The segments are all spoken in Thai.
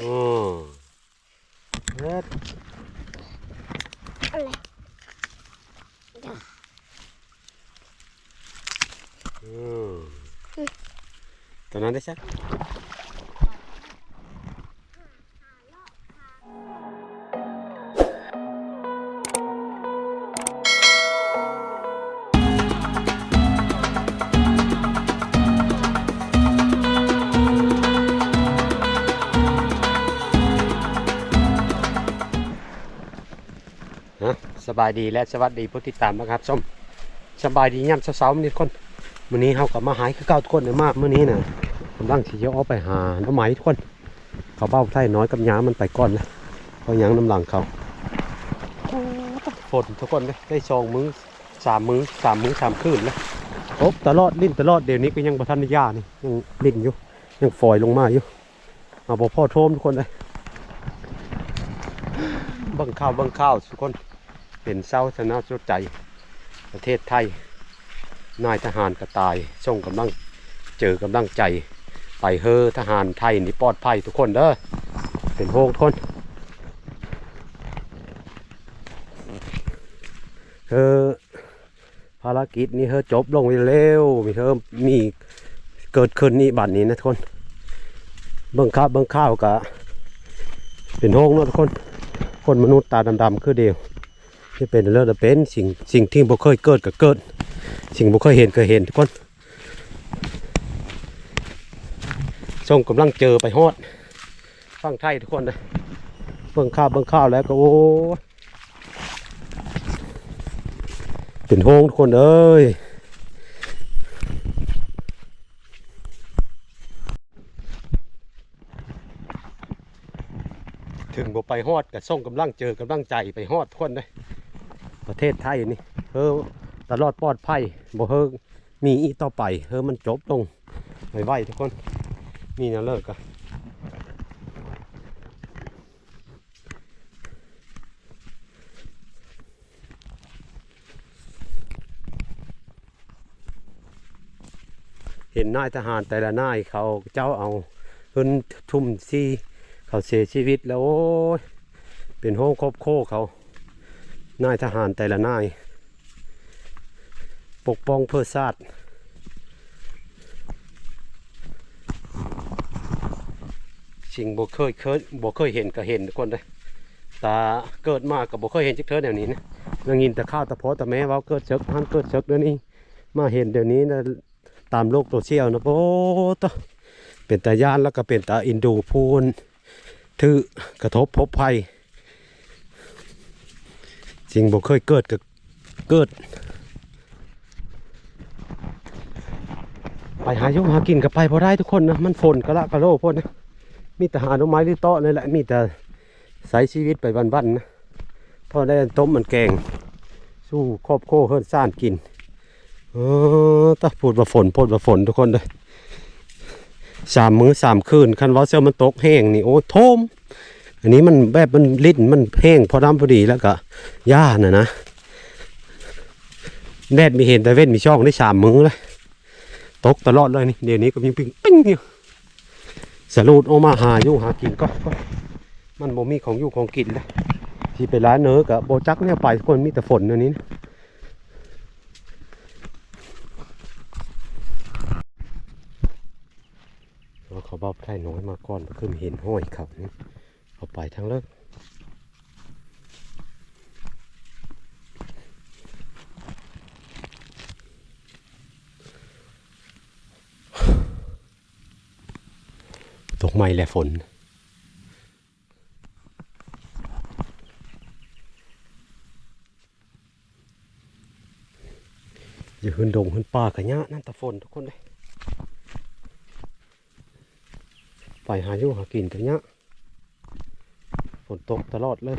อ๋อเฮ็ดอะไรอืมตอนนั้นได้ใช่ บายดีและสวัสดีผู้ติดตามนะครับส้มสบายดีย่ำเช้าๆนี่คนมื้อนี้เฮากลับมาหายคือเก่าทุกคนเลยมากมื้อนี้นะกำลังสิจะออไปหาน้ำไหม้ทุกคน เขาเบ้าไส้น้อยกับยามันไปก่อนนะเพราะยังน้ำหลังเขาฝนทุกคนเลยได้สองมือสามมือสามมือสามคืนแล้วตบตลอดลิ้นตลอดเดี๋ยวนี้ก็ยังบ่ทันยานี่ยังลิ้นอยู่ยังฝอยลงมาอยู่เอาบ่พ่อโทมทุกคนเลยบังข้าวบังข้าวทุกคน เป็นเศร้าสนาสุดใจ ประเทศไทย นายทหารกระตายส่งกำลังเจอกำลังใจ ไปเฮอทหารไทยนี่ปลอดภัยทุกคนเด้อเป็นโฮงทุกคนเฮอภารกิจนี้เฮอจบลงไปเร็วมีเฮอมีเกิดขึ้นนี่บัดนี้นะทุกคน เบิ่งข้าวเบิ่งข้าวกะเป็นโฮงเนาะทุกคน คนมนุษย์ตาดำๆคือเดียว ที่เป็นเรื่องจะเป็นสิ่งสิ่งที่บ่เคยเกิดก็เกิด สิ่งบ่เคยเห็นก็เห็นทุกคนส่งกำลังเจอไปฮอดฟังไทยทุกคนเลยเบิ่งข้าวเบิ่งข้าวแล้วก็โอ้เป็นโฮงทุกคนเอ้ยถึงบ่ไปฮอดก็ส่งกำลังเจอกำลังใจไปฮอดทุกคนเลย ประเทศไทยนี่เฮอตลอดปลอดภัยบ่เฮอมีอีกต่อไปเฮอมันจบลงไวๆทุกคนมีแนวเลิกอะเห็นนายทหารแต่ละนายเขาเจ้าเอาเพิ่นทุ่มซีเขาเสียชีวิตแล้วโอ้ยเป็นโฮงครอบโคเขา นายทหารแต่ละนาย ปกป้องเพื่อชาติสิ่งบ่เคยเคยบ่เคยเห็นก็เห็นทุกคนเลยตาเกิดมากับบ่เคยเห็นจักเทือแนวนี้นะนางยินแต่ข้าวแต่โพแต่แม่ว่าเกิดเชกหันเกิดเชกเดี๋ยวนี้ มาเห็นเดี๋ยวนี้นะตามโลกโซเชียลนะโอ้ตเป็นตาย่านแล้วก็เป็นตาอินดูพูนถือกระทบพบภัย สิ่งบ่เคยเกิดก็เกิด ไปหายุหากินกับไปพอได้ทุกคนนะ มันฝนกะละกะโลพ่นนะมีแต่หาหน่อไม้หรือโต๊ะนี่แหละมีแต่ใช้ชีวิตไปวันๆนะพอได้ต้มมันแกง สู้ครอบโคเฮือนซ่านกินเออตะพูดว่าฝนพูดว่าฝนทุกคนเลยสามมื้อสามคืนคันว่าเซลมันตกแห้งนี่โอ้โทม อันนี้มันแบบมันลิ้นมันแห้งพอดำพอดีแล้วก็หญ้าน่ะนะแดดมีเห็นแต่เว้นมีช่องได้สามมือเลยตกตลอดเลยนี่เดี๋ยวนี้ก็มีปิ้งปิ้งอยู่สรุดออกมาหาอยู่หากินก็กมันบ่มีของอยู่ของกินเลยที่ไปร้านเนื้อกับโบจักเนี่ยไปคนมีแต่ฝนอันนี้นะเขาบอกไทยน้อยมาก่อนคือเห็นห้อยเขานี่ เอาไปทั้งเลิกตกไม่และฝนอย่าหืนดงหืนป่ากะยะนั่นตะฝนทุกคนเลยไปหาอยู่หากินกะยะ ฝนตกตลอดเลย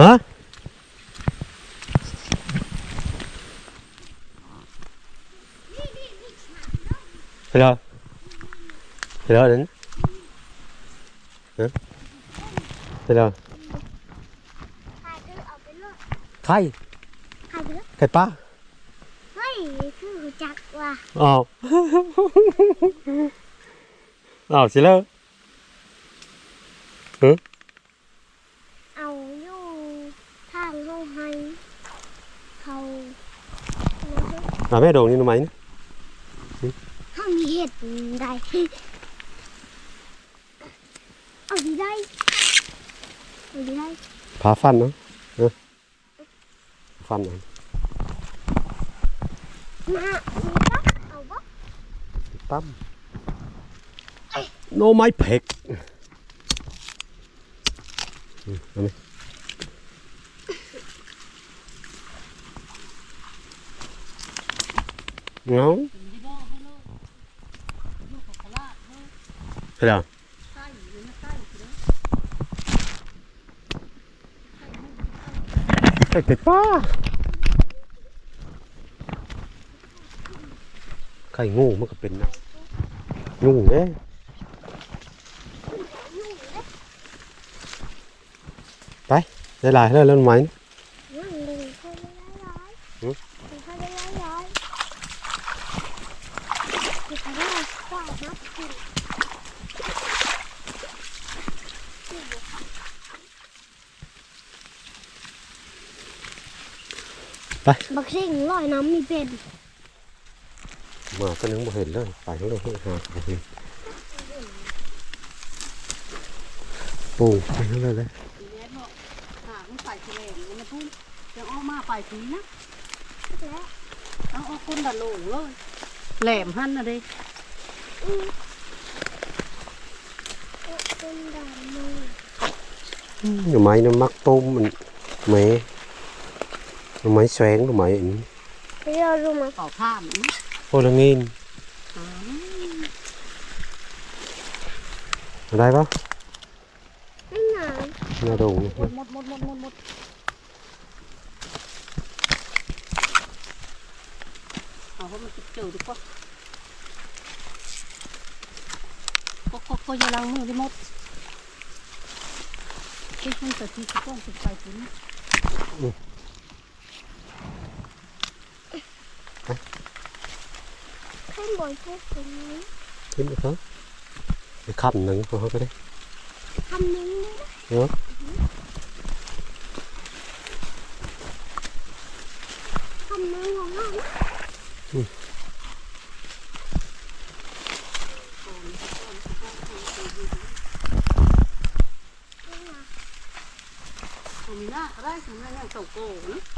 ฮะ แล้วไปแล้วนั่นฮะไปแล้วใครใครปลาเฮ้ยคือจักว่ะอ้าวอ้าวสิแล้วเอาอยู่ทางห้องให้เขามาแม่โดงนี่หนูไหมนะ ห้องมีเห็ดได้เอาดีได้เอาดีได้พาฟันเนาะเออฟันเอามามีปะเอาปะตั้มโนไม้เผ็กอืมเอาไหมเงาไปแล้วไข่เป็ดป้าไข่งูมันก็เป็นนะงูเด้ไปได้หลายแล้วแล้วไหมนั่งเลยเขาไม่ได้ร้ายหือเขาไม่ ได้ร้ายเขาได้กว่านับกินไปบักซิ่งลอยน้ำมีเป็นมาก็นึกบ่เห็นเลยไปแล้วเลยหาบ่เห็นปูไปแล้วเลยเลยแม่บอกหามันใส่แฉลงมันนะพุ่งจะออกมาไปทีนะและเอาออกคนดัดโหลงเลยแหลมหันนะเด้อืมเป็นดานมือหน่อไม้ nó mắc tôm mình mẹ หน่อไม้แสวงหน่อไม้อันนี้เรียกรู้ไหมเป่าข้ามโอละงินอ๋ออะไรปะไม่นานน่าดูหมดหมดหมดหมดหมดหมดเอาเพราะมันจะเจอดีกว่าก็ก็ก็อย่าล้างมือดิมดที่มันจะที่ก้องสุดไปถึง ข้างบนพวกตรงนี้ขึ้นไปครับไปขับหนึ่งขอเขาก็ได้ทำนิ้งด้วยนะเนาะทำนิ้งของเรานะตรงนี้น่าก็ได้ฉันยังเต่าไม้มีอ้อดอนเห็นไหมเขาเห็นก็เขาเห็นเขาเหมือนเขาว่ายน้ำก็เป็นปูเดนี้ปูเดนี้นะเด้อเขาลอยให้เบังเด้อเด้อลูกป่านเ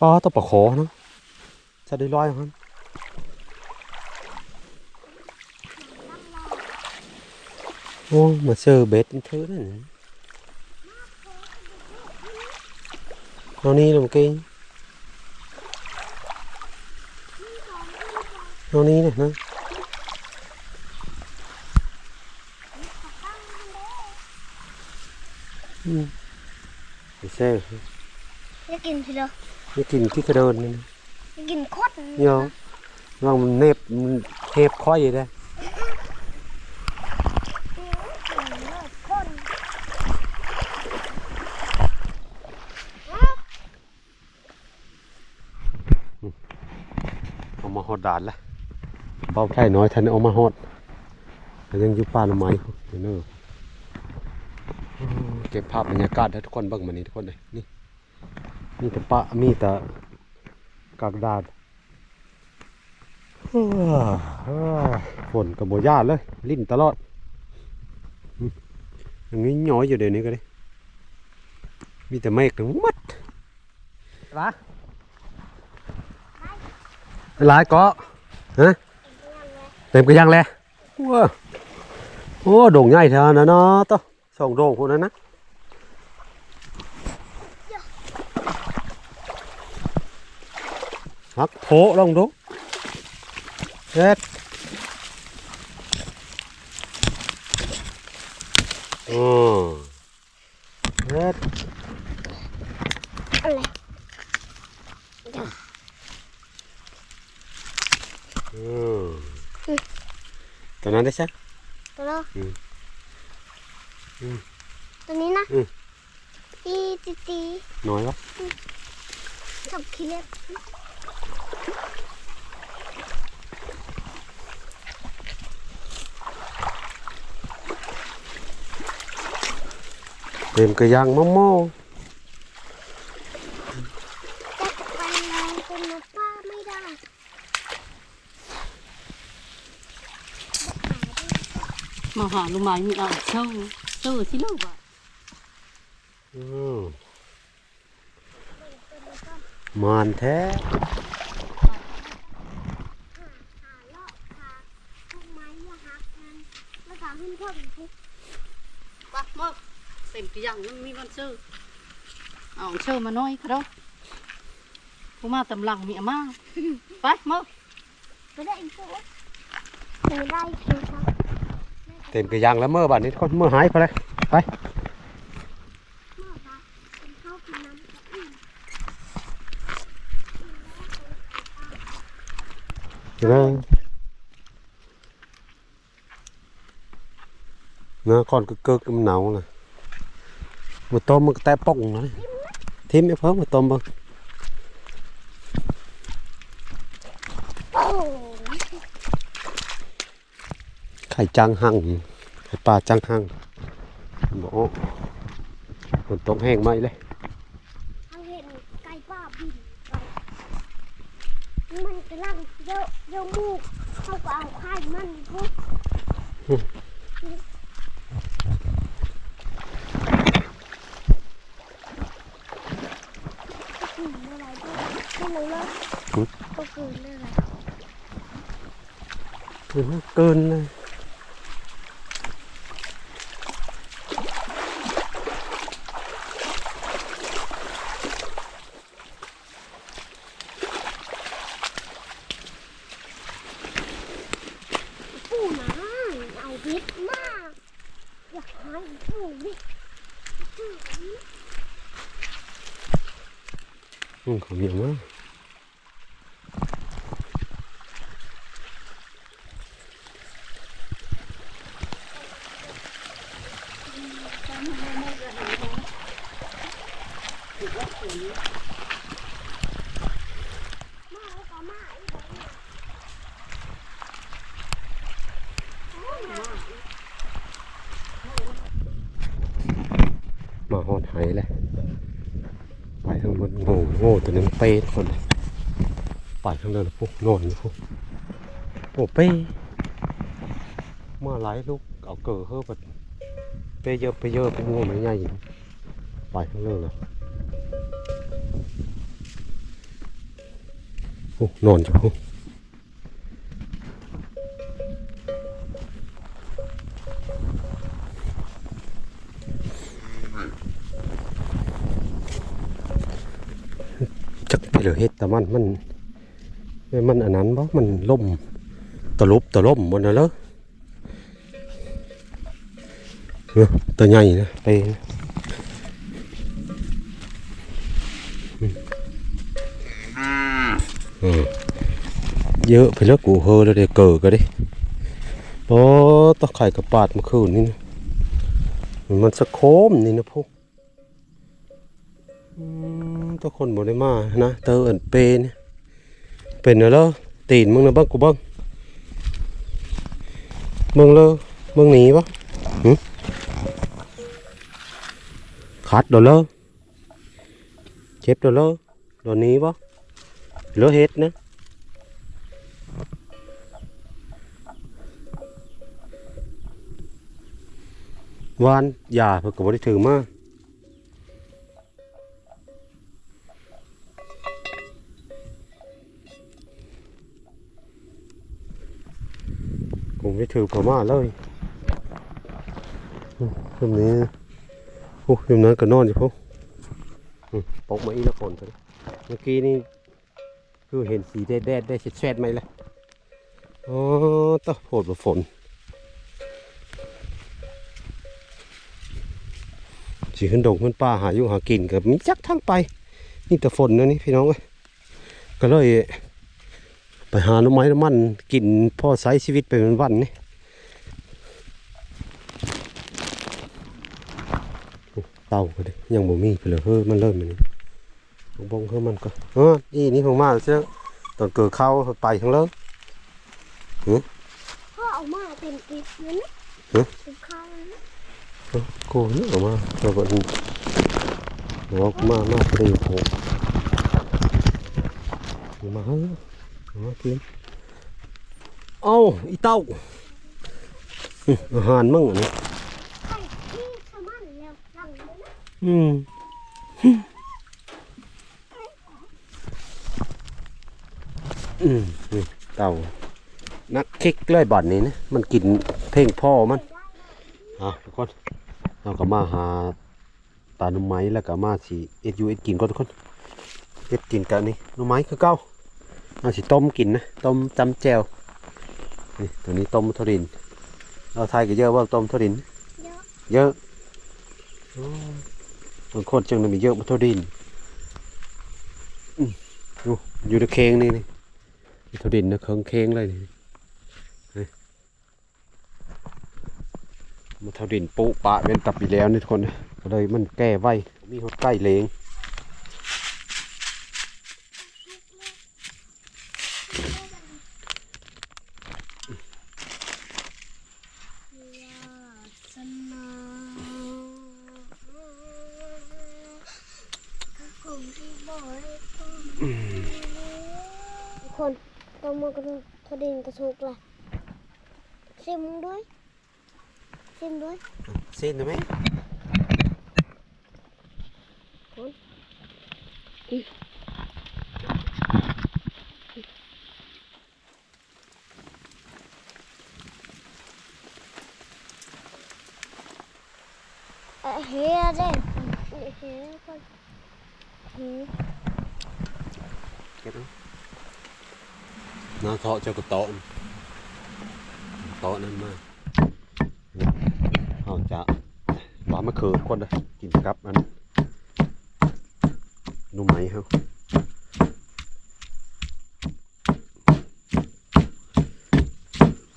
อ๋อต้องประคอเนาะจะได้ร้อยมันโอ้มาเจอเบ็ดเธอนั่นเอานี่ลงกินเอานี่เนี่ยนะอืมไม่ใช่จะกินทีเดียว ไม่กินที่กระโดนนี่นะจะกินโคตรเดี๋ยวลองมันเน็บมันเทบค่อยอยู่ได้คนเอามาหอดด่านละเบาใช่น้อยทันเอามาหอดแต่ยังอยู่ป่าหน่อไม้เดี๋ยวเนอะโอ้เก็บภาพบรรยากาศให้ทุกคนเบิ่งมานี่ทุกคนเลยนี่ มีแต่ปะมีแต่กากดาดอ้าวฝนกับโบยาดเลย ลิ้นตลอดอืมอย่างนี้ย้อยอยู่เดี๋ยวนี้ก็ได้มีแต่เมฆทั้งหมัดละหลายเกาะฮะเต็มกระยังเลยว้าโอ้โด่งใหญ่เท่านั้นเนาะต่อสองโด่งคนนั้นนะ ฮักโผล่ลองดูเฮ็ดอือเฮ็ดอะไรอือตัวนั้นได้ใช่ตัวเราอืมอืมตัวนี้นะอืมตีตีตีน้อยวะกับขี้เล็บ เต็มกระยังมะม่วงจับไปเลยเป็นมาป้าไม่ได้มาหาลูกไม้มีอะเช่าเช่าที่ลูกอะอืมมานแท้หาเลาะหาพวกไม้มาหักมันแล้วก็ขึ้นพ่นทุกปะมอกเต็มกี่อย่างมันมีวันเช่าเอาเช่ามาน้อยครับผู้มาตำลังมีอามาไปมอกไม่ได้อีกตัวไม่ได้คือครับเต็มกระยังแล้วเมื่อบัดนี้คนเมื่อหายไปเลยไปเมื่อคะเป็นข้าวกินน้ำกับอิ่มเดี๋ยวนะเนื้อคอนกึกกึกๆมันหนาวเลย มาต้มมันก็แตะป่องเลยทิมไม่เพิ่มมาต้มบ้างโอ้ไข่จังหังไข่ปลาจังหังบอกโอ้ฝนตกแห้งไหมเลยเขาเห็นไก่ป้าบินไปมันกำลังเยอะเยอะมูกเขาก็เอาไข่มันพุกกินอะไรด้วยไม่รู้เลยก็กินอะไร คือมันเกินเลยปูนะเอาดิบมากอยากห้ปูดิบอืมขอเหนียวมาก มาแล้วก็มาอีกแล้ว มาหอดหายเลยไปทางบนโง่โง่ตัวนี้มัน เป้ทุกคนเลยไปทางเดินพวกนอนพวกโอ้เป้มาหลายลูกเอาเกิดเฮ้อแบบเป้เยอะไปเยอะไปโง่ไม่ง่ายอยู่ไปทางเดินเลยพวกนอนจ้ะพวก เหลือเฮ็ดแต่มันมันมันอันนั้นบ่มันล่มตะลุบตะล่มบนน่ะเลยเออตัวใหญ่นะไปเยอะไปแล้วกูเฮอแล้วเดี๋ยวเกิดก็ดิโอ้ตะไคร่กระปาดมื่อคืนนี่นะมันสะโคมนี่นะพวกอืม ทุกคนบ่ได้มานะเตอเอินเปนเป็นเหรอตีนมึงนะบ้างกูบ้างมึงเลอมึงหนีปะขัดโดนเลอเจ็บโดนเลอโดนหนีปะเลอเฮ็ดนะวานยาเพื่อกบได้ถือมา ผมไม่ถือพม่าเลยตรงนี้โอ้ยมนั้นก็นอนอยู่พวกปกมาอีกแล้วฝนไปเมื่อกี้นี่คือเห็นสีแดดแดดๆได้แชดๆไหมล่ะอ๋อตะโผดมาฝนสิขึ้นดงขึ้นป่าหาอยู่หากินกับมีจักทั้งไป นี่แต่ฝนนะนี่พี่น้องเอ้ยก็เลย ไปหาหน้ำไม้น้ำมันกินพ่อใช้ชีวิตไปเป็นวันนี่โอ้เต่าก็ได้ยังบ่มีไปเลยเฮ้ยมันเริ่มมันบงบงเฮ้ยมันก็เอออีนี่ผมมาเชื่อตอนเกิดเข้าไปทั้งเริ่มพ่อเอามาเป็นกิ๊บนั่นนะฮะเป็นข้าวนั่นนะโกนี่ออกมาตัวบนหัวมามาเปรี้ยวโผล่มาเฮ้ยมา กินเอาอีเต้าอาหารมึงอันนี้อืมอืมเต่านักคิกเลยบ่อนนี้นะมันกินเพ่งพ่อมันอะทุกคนเราก็มาหาปลาหนุ่มไม้แล้วก็มาสิเอ็ดยูเอ็ดกินก่อนทุกคนเอ็ดกินกันนี่หนุ่มไม้คือเก้า เอาสิต้มกินนะ ต้มจำแจวนี่ตัวนี้ต้มทอดิน เราทายกันเยอะว่าต้มทอดินเยอะเยอะบางคนจังเลยมีเยอะมาเท่าดินอืมอยู่อยู่ในเค้งนี่นี่มีเท่าดินนะเคิงเค้งเลยนี่นี่มาเท่าดินปุปะเว้นตับอีกแล้วนี่ทุกคนนะก็เลยมันแก้ไว้มีหดใกล้เลง วาสนาผมที่บอกให้พ่อทุกคนต้องมากระทดินกระสุกละชิมด้วยชิมด้วย เส้นได้ไหมเอ่อเฮียเด้เฮียคนเฮีย เก็บนะน้าเทาะเจ้ากระโต๊ะน่ะโต๊ะนั่นมาเอาจะปลามะเขือคนเลยกินกับอันนุ่มไหมครับ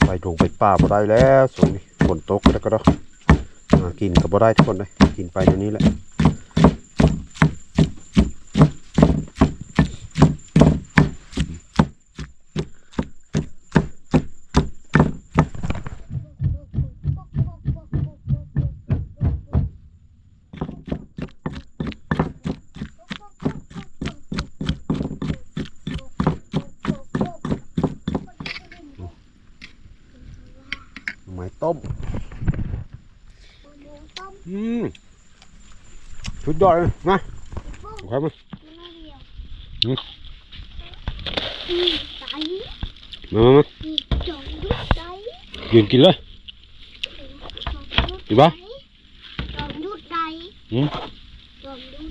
ไปดงไปป่าบ่ได้แล้วสงนี้ฝนตกแล้วก็ต้อกินกับ่ได้ทุกคนเลยกินไปเดี๋ยวนี้แหละ หน่อไม้ต้ม ต้ม อืมชุด ยอดเลยมาปุ้งเอาครับมามันไม่เดียวอืมอืมไตมามามาอีกสองลูกไตยืนกินเลยสองลูกดีปะสองลูกไตอืมสองลูก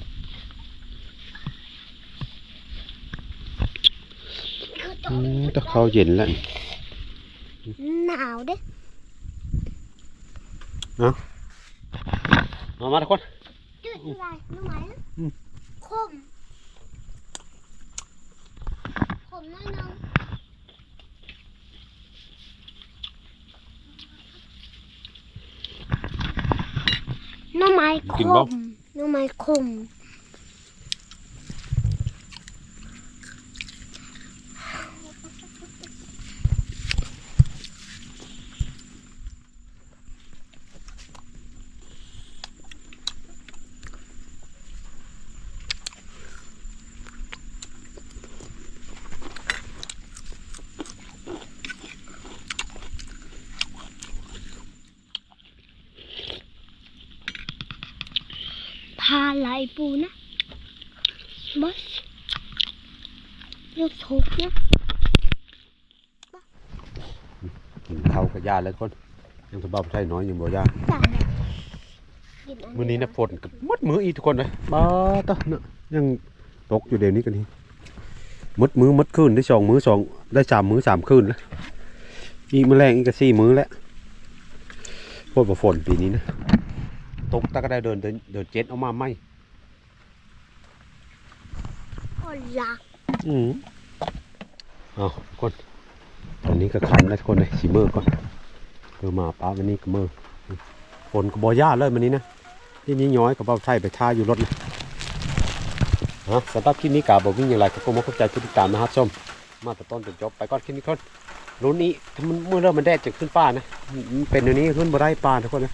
คือต้อืองมถ้าเข้าวเย็นแล้วหนาวเด้มามาทุกคน จืดอะไรรู้ไหมอืมคมคมน้อยนึงหน้ำไม้คมหน้ำไม้คม ไหลปูนะบอสยกทุบนะกินข้าวกับยาแล้วคนยังสบายใช่น้อยยังบ่ยาตายแล้วกินอัมื้อนี้นะฝนก็หมดมืออีกทุกคนเลยบ้าตะเนาะยังตกอยู่เดี๋ยวนี้กันนี่หมดมือหมดคืนได้สองมือสองได้สามมือสามคืนแล้วอีกแมอแรงอีกก็สี่มือแล้วโคตรบ่ฝนปีนี้นะตกตะก็ได้เดินเดินเดินเจ็ดเออกมาไห มก็ลักอืมเอาคนตอนนี้ก็คันแล้วคนเลยสีเมือก่อนเออมาป้าวันนี้ก็เมือฝนก็บ่ย่าเลยวันนี้นะที่นี้ย้อยกับเบาไทยไปท่าอยู่รถนะฮะสำหรับคลิปนี้กาบอกวิ่งอย่างไรก็คงมาเข้าใจทุกติดตามนะครับส้มมาแต่ต้นจนจบไปก่อนคลิปนี้ก่อนรุ่นนี้มันเมื่อเริ่มมันแดดจะขึ้นฟ้านะเป็นอย่างนี้ขึ้นบ่ได้ปลาทุกคนนะ